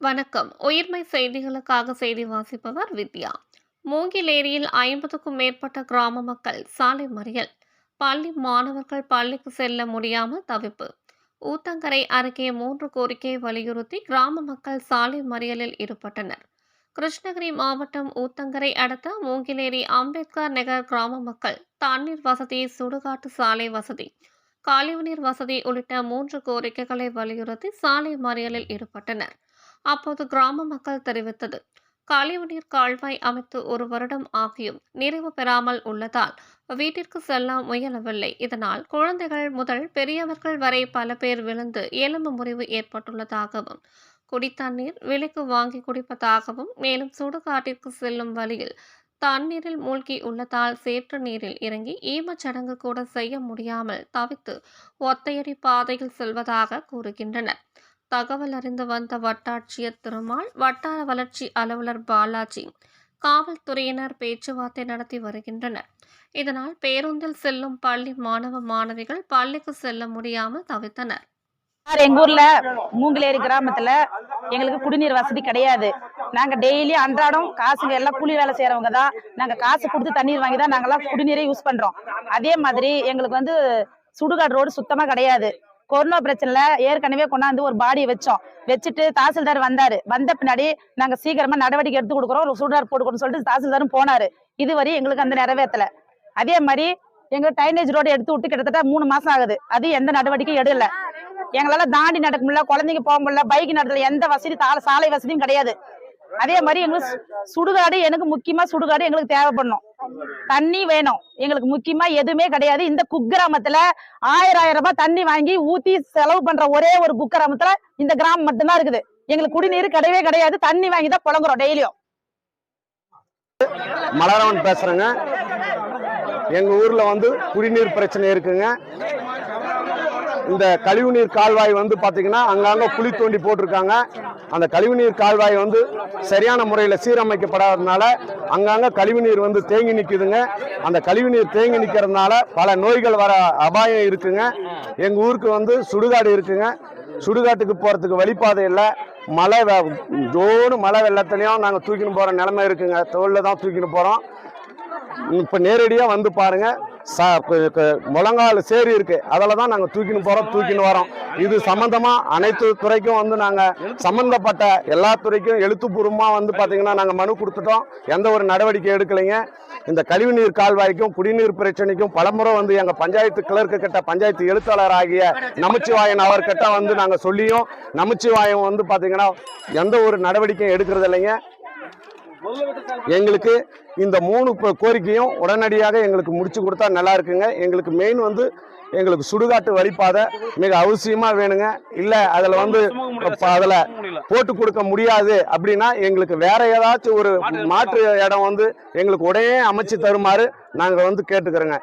வணக்கம். உயிர்மை செய்திகளுக்காக செய்தி வாசிப்பவர் வித்யா. மூங்கில் ஏரியில் ஐம்பதுக்கும் மேற்பட்ட கிராம மக்கள் சாலை மறியல். பள்ளி மாணவர்கள் பள்ளிக்கு செல்ல முடியாமல் தவிப்பு. ஊத்தங்கரை அருகே மூன்று கோரிக்கையை வலியுறுத்தி கிராம மக்கள் சாலை மறியலில் ஈடுபட்டனர். கிருஷ்ணகிரி மாவட்டம் ஊத்தங்கரை அடுத்த மூங்கிலேரி அம்பேத்கர் நகர் கிராம மக்கள் தண்ணீர் வசதி சுடுகாட்டு சாலை வசதி கழிவுநீர் வசதி உள்ளிட்ட மூன்று கோரிக்கைகளை வலியுறுத்தி சாலை மறியலில் ஈடுபட்டனர். அப்போது கிராம மக்கள் தெரிவித்தது கழிவுநீர் கால்வாய் அமைத்து ஒரு வருடம் ஆகியும் நிறைவு பெறாமல் உள்ளதால் வீட்டிற்கு செல்ல முயலவில்லை. இதனால் குழந்தைகள் முதல் பெரியவர்கள் வரை பல பேர் விழுந்து எலும்பு முறிவு ஏற்பட்டுள்ளதாகவும் குடித்தண்ணீர் விலைக்கு வாங்கி குடிப்பதாகவும் மேலும் சுடுகாட்டிற்கு செல்லும் வழியில் தண்ணீரில் மூழ்கி உள்ளதால் சேற்று நீரில் இறங்கி ஈமச்சடங்கு கூட செய்ய முடியாமல் தவித்து ஒத்தையடி பாதையில் செல்வதாக கூறுகின்றனர். தகவல் அறிந்து வந்த வட்டாட்சியர் திருமால் வட்டார வளர்ச்சி அலுவலர் பாலாஜி காவல்துறையினர் பேச்சுவார்த்தை நடத்தி வருகின்றனர். இதனால் பேருந்தில் செல்லும் பள்ளி மாணவ மாணவிகள் பள்ளிக்கு செல்ல முடியாமல் தவித்தனர். எங்க ஊர்ல மூங்கிலேரி கிராமத்துல எங்களுக்கு குடிநீர் வசதி கிடையாது. நாங்க டெய்லி அன்றாடம் காசுங்க எல்லாம் கூலி வேலை செய்யறவங்க தான். நாங்க காசு கொடுத்து தண்ணீர் வாங்கி தான் நாங்கெல்லாம் குடிநீரை யூஸ் பண்றோம். அதே மாதிரி எங்களுக்கு வந்து சுடுகாடு ரோடு சுத்தமா கிடையாது. கொரோனா பிரச்சனைல ஏற்கனவே கொண்டாந்து ஒரு பாடி வச்சோம். வச்சுட்டு தாசில்தார் வந்தாரு. வந்த பின்னாடி நாங்க சீக்கிரமா நடவடிக்கை எடுத்து கொடுக்குறோம். ஒரு சுடுகாடு போட்டுக்கணும்னு சொல்லிட்டு தாசில்தாரும் போனாரு. இதுவரை எங்களுக்கு அந்த நிறைவேற்றல. அதே மாதிரி எங்க டைனேஜ் ரோடு எடுத்து விட்டு கிட்டத்தட்ட மூணு மாசம் ஆகுது. அது எந்த நடவடிக்கையும் எடுல எங்களால தாண்டி நடக்க முடியல குழந்தைங்க போக முடியல பைக் நடத்தல எந்த வசதி சாலை வசதியும் கிடையாது. அதே மாதிரி எங்களுக்கு சுடுகாடு எனக்கு முக்கியமா சுடுகாடு எங்களுக்கு தேவைப்படணும். தண்ணி வேணும். எங்களுக்கு முக்கியமா எதுவுமே கிடையாது. இந்த குக்கிராமத்துல ஆயிரம் ஆயிரம் ரூபாய் தண்ணி வாங்கி ஊத்தி செலவு பண்ற ஒரே ஒரு குக்கிராமத்துல இந்த கிராமம் மட்டும்தான் இருக்குது. எங்களுக்கு குடிநீர் கிடையவே கிடையாது. தண்ணி வாங்கி தான் புழங்குறோம் டெய்லியும். மலரவன் பேசுறேங்க. எங்க ஊர்ல வந்து குடிநீர் பிரச்சனை இருக்குங்க. இந்த கழிவுநீர் கால்வாய் வந்து பார்த்தீங்கன்னா அங்கங்கே குழி தோண்டி போட்டிருக்காங்க. அந்த கழிவுநீர் கால்வாய் வந்து சரியான முறையில் சீரமைக்கப்படாததுனால அங்கங்கே கழிவுநீர் வந்து தேங்கி நிற்குதுங்க அந்த கழிவுநீர் தேங்கி நிற்கிறதுனால பல நோய்கள் வர அபாயம் இருக்குங்க. எங்கள் ஊருக்கு வந்து சுடுகாடு இருக்குங்க. சுடுகாட்டுக்கு போகிறதுக்கு வழிபாதை இல்லை. மழை வெ- ஜோடு மழை வெள்ளத்துலையும் நாங்கள் தூக்கின்னு போகிற நிலமை இருக்குங்க. தோளில் தான் தூக்கின்னு போகிறோம் இப்போ நேரடியாக வந்து பாருங்க. ச முழங்கால் சேரி இருக்கு. அதில் தான் நாங்கள் தூக்கின்னு போகிறோம் தூக்கின்னு வரோம். இது சம்மந்தமாக அனைத்து துறைக்கும் வந்து நாங்கள் சம்மந்தப்பட்ட எல்லா துறைக்கும் எழுத்துப்பூர்வமாக வந்து பார்த்தீங்கன்னா நாங்கள் மனு கொடுத்துட்டோம். எந்த ஒரு நடவடிக்கை எடுக்கலைங்க. இந்த கழிவுநீர் கால்வாய்க்கும் குடிநீர் பிரச்சனைக்கும் பலமுறை வந்து எங்கள் பஞ்சாயத்து கிளர்க்கு கிட்ட பஞ்சாயத்து எழுத்தாளர் ஆகிய நமச்சிவாயன் அவர்கிட்ட வந்து நாங்கள் சொல்லியும் நமச்சிவாயம் வந்து பார்த்தீங்கன்னா எந்த ஒரு நடவடிக்கையும் எடுக்கிறது இல்லைங்க. எங்களுக்கு இந்த மூணு கோரிக்கையும் உடனடியாக எங்களுக்கு முடிச்சு கொடுத்தா நல்லா இருக்குங்க. எங்களுக்கு மெயின் வந்து எங்களுக்கு சுடுகாட்டு வழிபாதை மிக அவசியமா வேணுங்க. இல்ல அதுல வந்து அதுல போட்டு கொடுக்க முடியாது அப்படின்னா எங்களுக்கு வேற ஏதாச்சும் ஒரு மாற்று இடம் வந்து எங்களுக்கு உடனே அமைச்சு தருமாறு நாங்க வந்து கேட்டுக்கிறோங்க.